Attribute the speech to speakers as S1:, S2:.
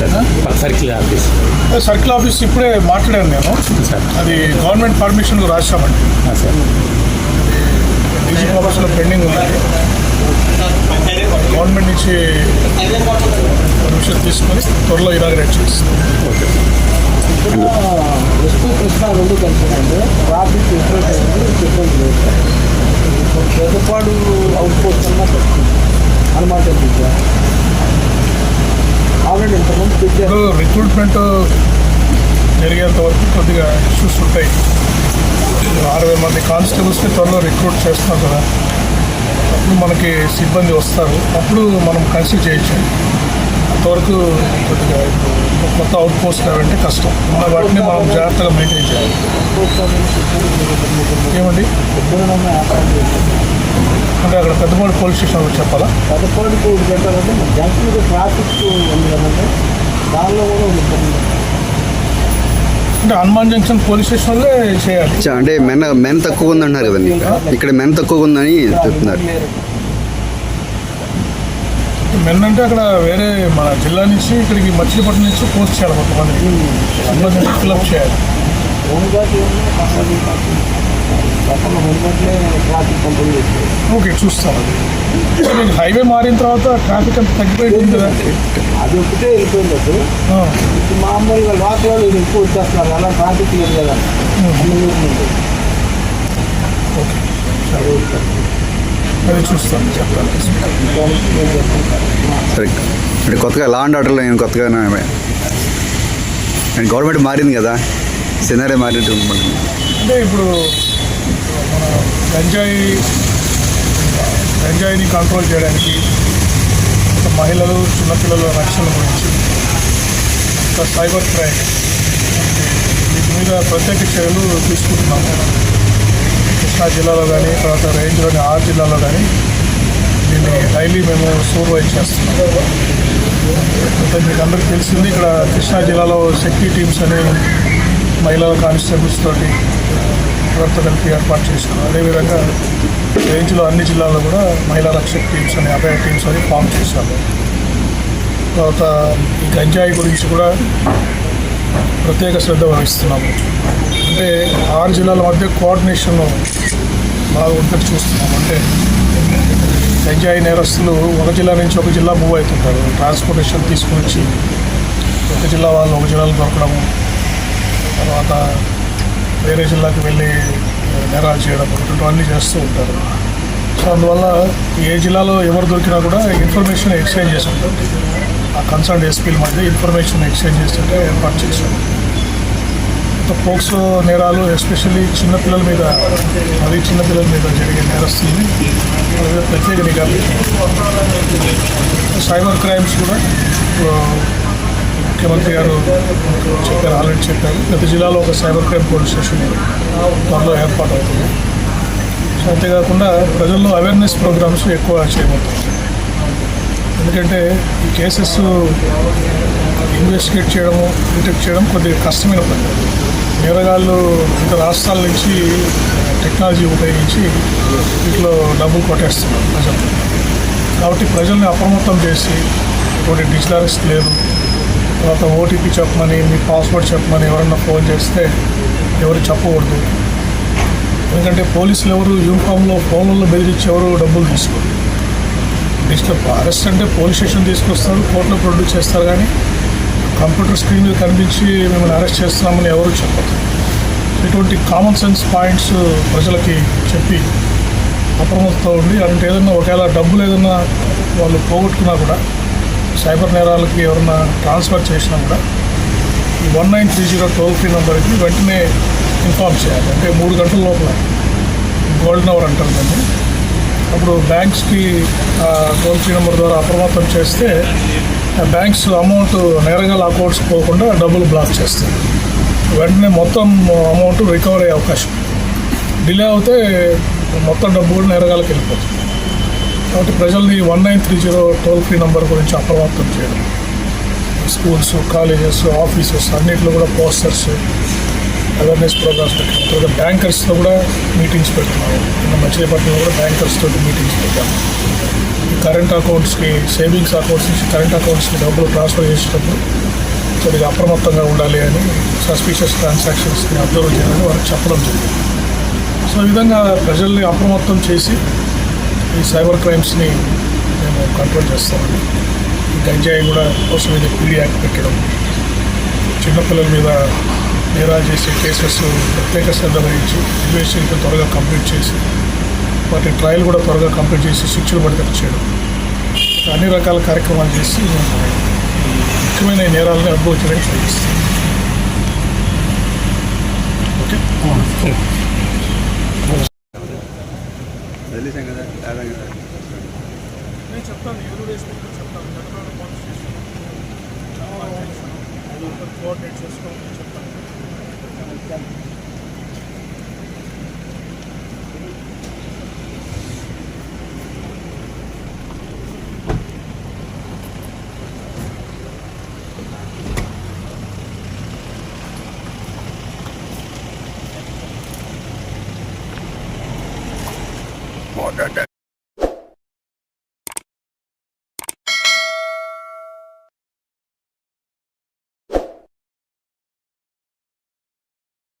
S1: Sir circle office.
S2: Circle office ఇప్పుడే మాట్లాడాను నేను.
S1: సార్.
S2: అది గవర్నమెంట్ పర్మిషన్ రాశామండి.
S1: సార్.
S2: డీజీ ఆఫీస్లో పెండింగ్ ఉంది. గవర్నమెంట్ నుంచి పర్మిషన్ తీసుకొని త్వరలో ఇనాగ్రేట్ చేస్తాం.
S1: ఓకే.
S3: ఎస్పీ కృష్ణ రెండు కలిసిందండి ట్రాఫిక్ ఎక్కువ ఇబ్బంది లేదు సార్ ఇప్పుడు పెద్దపాడు అవుట్ పోస్ట్ అన్నా తక్కువ హనుమాన్ టెంపుల్ ఆల్రెడీ ఇంతకుముందు పెట్టారు
S2: ఇప్పుడు రిక్రూట్మెంట్ జరిగేంత వరకు కొద్దిగా ఇష్యూస్ ఉంటాయి. అరవై మంది కానిస్టేబుల్స్ని త్వరలో రిక్రూట్ చేస్తున్నాం కదా. అప్పుడు మనకి సిబ్బంది వస్తారు. అప్పుడు మనం కన్సిడర్ చేయొచ్చు. అంతవరకు కొద్దిగా ఇప్పుడు కొత్త అవుట్ పోస్ట్ కావాలంటే కష్టం. ఉన్న వాటిని మనం జాగ్రత్తగా మెయింటైన్ చేయాలి. ఏమండి? అంటే అక్కడ పెద్దపాడు పోలీస్ స్టేషన్ చెప్పాలా?
S3: పెద్దపాడు ట్రాఫిక్ ఉంది కదండి దానిలో కూడా
S2: అంటే హనుమాన్ జంక్షన్ పోలీస్ స్టేషన్లో చేయాలి.
S4: అంటే మెన్ మెన్ తక్కువ ఉందన్నారు కదండి. ఇక్కడ మెన్ తక్కువ ఉందని చెప్తున్నారు.
S2: మెన్ అంటే అక్కడ వేరే మన జిల్లా నుంచి ఇక్కడికి మచిలీపట్నం నుంచి పోస్ట్ చేయాలి కొంతమంది. హనుమాన్ జంక్షన్ ఫిల్అప్ చేయాలి.
S3: హోంగార్డ్ ట్రాఫిక్ కంట్రోల్ చేస్తారు
S2: ఓకే చూస్తాను. మీకు హైవే మారిన తర్వాత ట్రాఫిక్ అంత తగ్గిపోయింది కదా.
S3: అది ఒకటే వెళ్ళిపోయింది ఇప్పుడు మామూలుగా లోకల్ వాళ్ళు ఇది ఎక్కువ వచ్చేస్తున్నారు. అలా ట్రాఫిక్ లేదు కదా.
S2: ఓకే. అది చూస్తాను. చెప్తాను.
S3: నేను.
S4: సరే కొత్తగా లా అండ్ ఆర్డర్లో నేను కొత్తగా గవర్నమెంట్ మారింది కదా. సినారే మారినట్టు.
S2: అంటే ఇప్పుడు మన గంజాయి గంజాయిని కంట్రోల్ చేయడానికి మహిళలు చిన్నపిల్లల రక్షణ గురించి ఒక సైబర్ క్రైమ్ వీటి మీద ప్రత్యేక చర్యలు తీసుకుంటున్నాము. కృష్ణా జిల్లాలో కానీ తర్వాత రేంజ్లోని ఆరు జిల్లాలో కానీ దీన్ని డైలీ మేము సూర్వైజ్ చేస్తున్నాం అంటే మీకు అందరికీ తెలిసింది ఇక్కడ కృష్ణా జిల్లాలో సెక్యూరిటీ టీమ్స్ అనే మహిళల కానిస్టేబుల్స్ తోటి ప్రవర్తనకి ఏర్పాటు చేసినాం అదేవిధంగా రేంజ్లో అన్ని జిల్లాల్లో కూడా మహిళా రక్షక టీమ్స్ అని అభయ టీమ్స్ అని ఫామ్ చేశాము తర్వాత ఈ గంజాయి గురించి కూడా ప్రత్యేక శ్రద్ధ వహిస్తున్నాము. అంటే ఆరు జిల్లాల మధ్య కోఆర్డినేషన్ బాగా ఉంటుంది చూస్తున్నాము. అంటే గంజాయి నేరస్తులు ఒక జిల్లా నుంచి ఒక జిల్లా మూవ్ అవుతుంటారు. ట్రాన్స్పోర్టేషన్ తీసుకుని వచ్చి ఒక జిల్లా వాళ్ళు ఒక జిల్లాలో దొరకడము తర్వాత వేరే జిల్లాకి వెళ్ళి నేరాలు చేయడం అన్నీ చేస్తూ ఉంటారు. సో అందువల్ల ఏ జిల్లాలో ఎవరు దొరికినా కూడా ఇన్ఫర్మేషన్ ఎక్స్చేంజ్ చేసి ఆ కన్సర్న్ ఎస్పీల మధ్య ఇన్ఫర్మేషన్ ఎక్స్చేంజ్ చేస్తుంటే ఏర్పాటు చేశాం పోక్సో నేరాలు ఎస్పెషల్లీ చిన్నపిల్లల మీద అది చిన్నపిల్లల మీద జరిగే నేరస్తుల్ని ప్రత్యేక నిఘా సైబర్ క్రైమ్స్ కూడా ముఖ్యమంత్రి గారు చెప్పారు ఆల్రెడీ చెప్పారు. ప్రతి జిల్లాలో ఒక సైబర్ క్రైమ్ పోలీస్ స్టేషన్ త్వరలో ఏర్పాటు అవుతుంది సో అంతేకాకుండా ప్రజల్లో అవేర్నెస్ ప్రోగ్రామ్స్ ఎక్కువ చేయబోతుంది ఎందుకంటే ఈ కేసెస్ ఇన్వెస్టిగేట్ చేయడము డిటెక్ట్ చేయడం కొద్దిగా కష్టమైన పని. నేరగాళ్ళు ఇతర రాష్ట్రాల నుంచి టెక్నాలజీ ఉపయోగించి వీటిలో డబ్బులు కొట్టేస్తున్నారు ప్రజలు. కాబట్టి ప్రజల్ని అప్రమత్తం చేసి కొన్ని డిజిటల్ లేదు తర్వాత ఓటీపీ చెప్పమని మీ పాస్వర్డ్ చెప్పమని ఎవరన్నా ఫోన్ చేస్తే ఎవరు చెప్పకూడదు. ఎందుకంటే పోలీసులు ఎవరు యూనిఫామ్లో ఫోన్లలో బెదిరించి ఎవరు డబ్బులు తీసుకోరు. డిజిటల్ అరెస్ట్ అంటే పోలీస్ స్టేషన్ తీసుకొస్తారు కోర్టులో ప్రొడ్యూస్ చేస్తారు కానీ కంప్యూటర్ స్క్రీన్ మీద కనిపించి మిమ్మల్ని అరెస్ట్ చేస్తున్నామని ఎవరు చెప్పరు. ఇటువంటి కామన్ సెన్స్ పాయింట్స్ ప్రజలకి చెప్పి అప్రమత్తతో ఉండి అంటే ఏదన్నా ఒకవేళ డబ్బులు ఏదన్నా వాళ్ళు పోగొట్టుకున్నా కూడా సైబర్ నేరాలకి ఎవరన్నా ట్రాన్స్ఫర్ చేసినా కూడా ఈ one nine three zero toll free నెంబర్కి వెంటనే ఇన్ఫార్మ్ చేయాలి. అంటే మూడు గంటల లోపల గోల్డెన్ అవర్ అంటారు దాన్ని. అప్పుడు బ్యాంక్స్కి టోల్ ఫ్రీ నెంబర్ ద్వారా అప్రమత్తం చేస్తే ఆ బ్యాంక్స్ అమౌంట్ నేరగాల అకౌంట్స్ పోకుండా డబ్బులు బ్లాక్ చేస్తాయి. వెంటనే మొత్తం అమౌంట్ రికవర్ అయ్యే అవకాశం. డిలే అవుతే మొత్తం డబ్బు కూడా నేరగాలకు వెళ్ళిపోతుంది కాబట్టి ప్రజల్ని one nine three zero toll free number గురించి అప్రమత్తం చేయడం. స్కూల్స్ కాలేజెస్ ఆఫీసెస్ అన్నింటిలో కూడా పోస్టర్స్ అవేర్నెస్ ప్రోగ్రామ్స్ పెట్టాం తర్వాత బ్యాంకర్స్తో కూడా మీటింగ్స్ పెడుతున్నాము నిన్న మచిలీపట్నంలో కూడా బ్యాంకర్స్ తోటి మీటింగ్స్ పెట్టాము కరెంట్ అకౌంట్స్కి సేవింగ్స్ అకౌంట్స్ నుంచి కరెంట్ అకౌంట్స్కి డబ్బులు ట్రాన్స్ఫర్ చేసేటప్పుడు కొద్దిగా అప్రమత్తంగా ఉండాలి అని సస్పీషియస్ ట్రాన్సాక్షన్స్ని అబ్జర్వ్ చేయాలని వారికి చెప్పడం జరిగింది. సో ఈ విధంగా ప్రజల్ని అప్రమత్తం చేసి ఈ సైబర్ క్రైమ్స్ని మేము కంట్రోల్ చేస్తామండి ఈ గంజాయి కూడా కోసం మీద పీడీ యాక్ట్ పెట్టడం. చిన్నపిల్లల మీద నేరాలు చేసే కేసెస్ ప్రత్యేక శ్రద్ధ వహించి ఇన్వెస్టిగేషన్ త్వరగా కంప్లీట్ చేసి వాటి ట్రయల్ కూడా త్వరగా కంప్లీట్ చేసి శిక్షలు పడితే చేయడం అన్ని రకాల కార్యక్రమాలు చేసి మేము ముఖ్యమైన ఈ నేరాలను అనుభవించడానికి ప్రయత్నిస్తాం. ఓకే? నేను చెప్తాను ఎదురు వేసుకుంటూ చెప్తాను. జనరల్ పోలీస్ స్టేషన్ కోఆర్డినేట్ చేసుకోమని చెప్తాను. important.